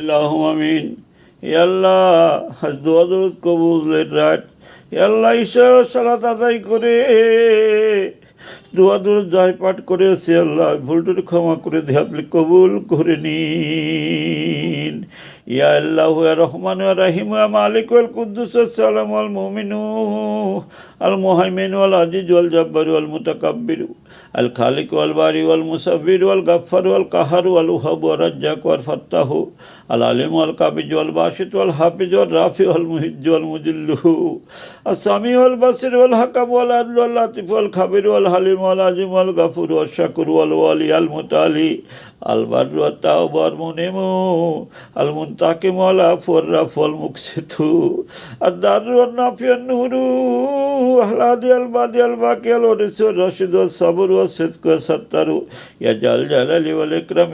আল্লাহ আমিন। আল্লাহ আজ দোয়া দরুদ কবুলের রাত। আল্লাহ ঈশ্বর সালাত আদায় করে। দোয়া দরুদ যাই পাঠ করেছে, আল্লাহ ভুলটুর ক্ষমা করে দিয়ে আপনি কবুল করে নিন। ইয়া আল্লাহ রহমান রাহিম মালিক, ওয়াল কুদ্দুস আসসালাম আল মুমিনু আল মুহাইমিন, ওয়াল আজিজ, ওয়াল জাব্বার আল খালিক ওয়াল বারি ওয়াল মুসাফির ওয়াল গাফার ওয়াল কাহার ওয়াল উহাব ওয়াল রাজ্জাক ওয়াল ফাত্তাহ আল আলিম ওয়াল কাবিজ ওয়াল বাসিত ওয়াল হাফিজ ওয়াল রাফি ওয়াল মুহিজ ওয়াল মুজিল্লু আসামি ওয়াল বাসির ওয়াল হাকাব ওয়াল আদল ওয়াল লাতিফ ওয়াল খাবির ওয়াল হালিম ওয়াল আজিম ওয়াল গাফুর ওয়াল শাকুর ওয়াল ওয়ালি আল মুতালি আল বারু ওয়াল তাও বর মুনিমু আল মুনতাকিম ওয়াল আফু ওয়াল রাফু ওয়াল মুকসিতু আল দারু ওয়াল নাফি ওয়াল নুরু আল আদি আল বাদি আল বাকি আল ওয়ারিসু ওয়াল রাশিদ ওয়াল সাবুর ওয়াল सिद्क सत्तरु। जल जल अली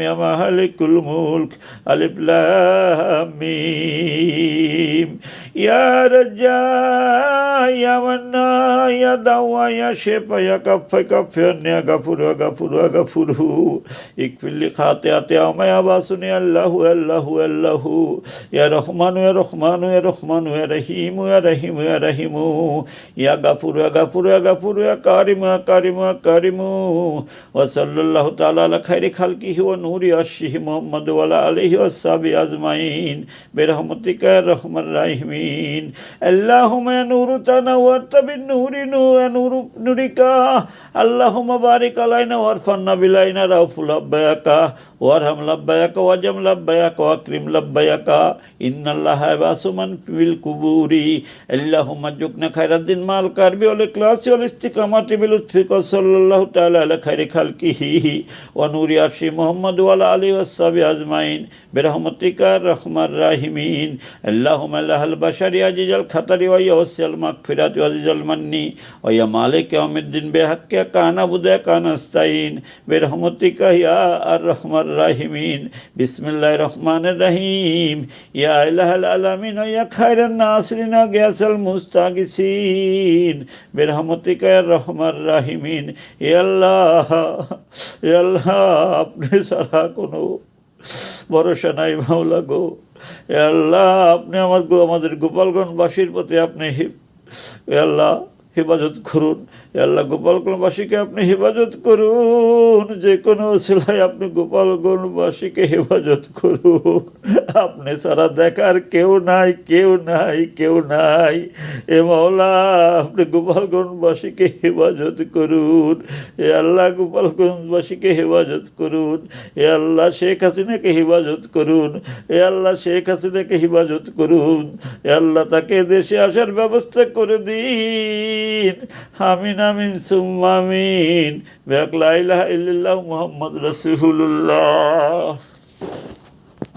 यमहलिकुल मुल्क अलिफ अली मीम। या रज्जा या मन ya dawa ya shepa ya kaffa kaffa ya gafuru ya gafuru ya gafuru ikfilli khati'ati ama ya basuni allahu allahu allahu ya rahmanu ya rahmanu ya rahmanu ya rahimu ya rahimu ya rahimu ya gafuru ya gafuru ya gafuru ya karimu ya karimu ya karimu wa sallallahu ta'ala ala khairi khalqihi wa nuri arshihi muhammad wa ala alihi wa sahbihi ajma'in bi rahmatika ya rahman rahimin allahumma ya nuru tanawwarta bin nuri Rinu নুরিকা আল্লাহ বারিক আলাইনা ওয়ারফান্না বিলাইনা রাউফুল আব্বাকা وارحم لبيك وجم لبيك واكرم لبيك إن الله يبعث من في القبور اللهم ارزقنا خير الدين مع الكرب والإخلاص والاستقامة بلطفك وصلى الله تعالى على خير خلقه ونور عرش محمد وعلى آله وصحبه أجمعين برحمتك يا أرحم الراحمين اللهم الله البشر يا عزيز الخطر ويا وسع المغفرة وعزيز المن ويا مالك يوم الدين بحق كان عبد كان نستعين برحمتك يا أرحم রাহিমিন বিসমিল্লাহ রহমানের রাহিম। ইয়া আল্লাহ আলামিন ইয়া খায়রান নাসরিন গিয়াসাল মুস্তাগিসিন। বেরহমতিকা ইয়া রহমান রাহিমিন। ইয়া আল্লাহ আপনি সারা কোনো ভরসা নাই মাওলা গো। আল্লাহ, আপনি আমার আমাদের গোপালগঞ্জবাসীর প্রতি আপনি আল্লাহ হেফাজত করুন। আল্লাহ, গোপালগঞ্জবাসীকে আপনি হেফাজত করুন। যে কোনো সেলাই আপনি গোপালগঞ্জবাসীকে হেফাজত করুন। আপনি সারা দেখার কেউ নাই কেউ নাই কেউ নাই। এ মাওলা, আপনি গোপালগঞ্জবাসীকে হেফাজত করুন। এ আল্লাহ, গোপালগঞ্জবাসীকে হেফাজত করুন। এ আল্লাহ, শেখ হাসিনাকে হেফাজত করুন। এ আল্লাহ, শেখ হাসিনাকে হেফাজত করুন। এ আল্লাহ, তাকে দেশে আসার ব্যবস্থা করে দিন। আমিন আমিন সুম্মামিন বেক লাইলা ইল্লাল্লাহ মুহাম্মদ রাসূলুল্লাহ।